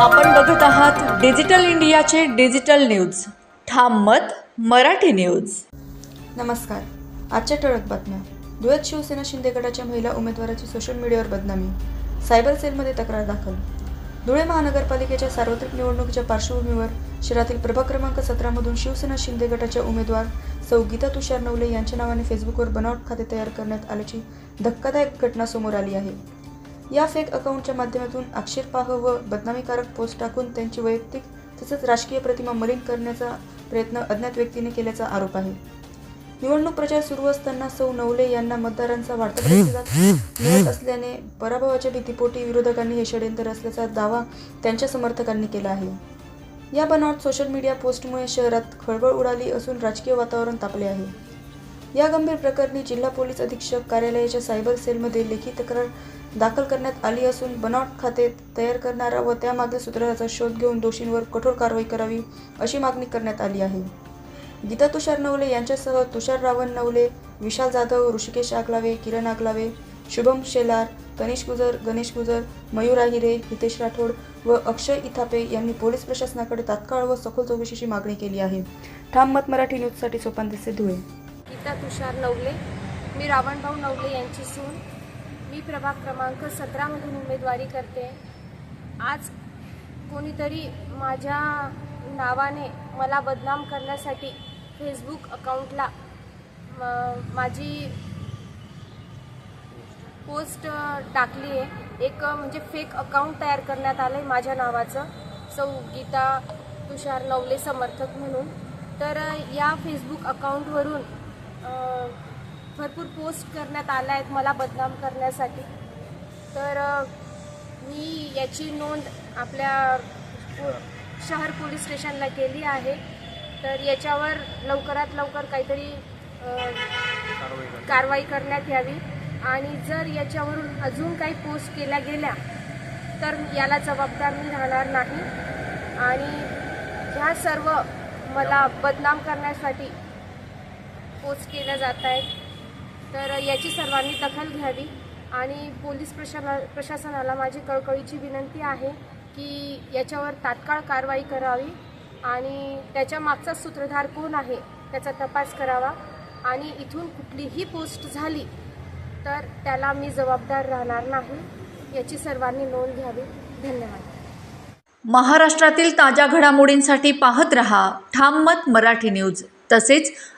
आपण बघत आहात डिजिटल इंडियाचे डिजिटल न्यूज. ठाम मत मराठी न्यूज. नमस्कार. आजच्या ठळक बातम्या. धुळ्यात शिवसेना शिंदे गटाच्या महिला उमेदवाराची सोशल मीडियावर बदनामी. सायबर सेलमध्ये तक्रार दाखल. धुळे महानगरपालिकेच्या सार्वत्रिक निवडणुकीच्या पार्श्वभूमीवर शहरातील प्रभाग क्रमांक सतरामधून शिवसेना शिंदे गटाच्या उमेदवार सौ गीता तुषार नवले यांच्या नावाने फेसबुकवर बनावट खाते तयार करण्यात आल्याची धक्कादायक घटना समोर आली आहे. या फेक अकाउंटच्या माध्यमातून आक्षेपार्ह व बदनामीकारक पोस्ट टाकून त्यांची वैयक्तिक तसेच राजकीय प्रतिमा मलिन करण्याचा प्रयत्न अज्ञात व्यक्तीने केल्याचा आरोप आहे. निवडणूक प्रचार सुरू असताना सौ नवले यांना मतदारांचा वाढता प्रतिसाद मिळत असल्याने पराभवाच्या भीतीपोटी विरोधकांनी हे षडयंत्र असल्याचा दावा त्यांच्या समर्थकांनी केला आहे. या बनावट सोशल मीडिया पोस्टमुळे शहरात खळबळ उडाली असून राजकीय वातावरण तापले आहे. या गंभीर प्रकरणी जिल्हा पोलीस अधीक्षक कार्यालयाच्या सायबर सेलमध्ये लेखी तक्रार दाखल करण्यात आली असून बनावट खाते तयार करणारा व त्यामागील सूत्रधाराचा शोध घेऊन दोषींवर कठोर कारवाई करावी अशी मागणी करण्यात आली आहे. गीता तुषार नवले यांच्यासह तुषार रावण नवले विशाल जाधव ऋषिकेश आगलावे किरण आगलावे शुभम शेलार तनिष गुजर गणेश गुजर मयूर आहिरे हितेश राठोड व अक्षय इथापे यांनी पोलीस प्रशासनाकडे तात्काळ व सखोल चौकशीची मागणी केली आहे. ठाम मत मराठी न्यूजसाठी सोपान दिसे धुळे. गीता तुषार नवले मी रावणभाऊ नवले यांची सून. मी प्रभाग क्रमांक सतरामधून उमेदवारी करते. आज कोणीतरी माझ्या नावाने मला बदनाम करण्यासाठी फेसबुक अकाउंटला माझी पोस्ट टाकली आहे. एक म्हणजे फेक अकाउंट तयार करण्यात आलं आहे माझ्या नावाचं. सौ गीता तुषार नवले समर्थक म्हणून. तर या फेसबुक अकाउंटवरून भरपूर पोस्ट करण्यात आल्या आहेत मला बदनाम करण्यासाठी. तर मी याची नोंद आपल्या शहर पोलीस स्टेशनला केली आहे. तर याच्यावर लवकरात लवकर काहीतरी कारवाई करण्यात यावी. आणि जर याच्यावरून अजून काही पोस्ट केल्या गेल्या तर याला जबाबदार मी राहणार नाही. आणि ह्या सर्व मला बदनाम करण्यासाठी पोस्ट केल्या जात आहेत. तर याची सर्वांनी दखल घ्यावी आणि पोलीस प्रशाला प्रशासनाला माझी कळकळीची विनंती आहे की याच्यावर तात्काळ कारवाई करावी आणि त्याच्या मागचा सूत्रधार कोण आहे त्याचा तपास करावा आणि इथून कुठलीही पोस्ट झाली तर त्याला मी जबाबदार राहणार नाही याची सर्वांनी नोंद घ्यावी. धन्यवाद. महाराष्ट्रातील ताज्या घडामोडींसाठी पाहत रहा ठाम मत मराठी न्यूज. तसेच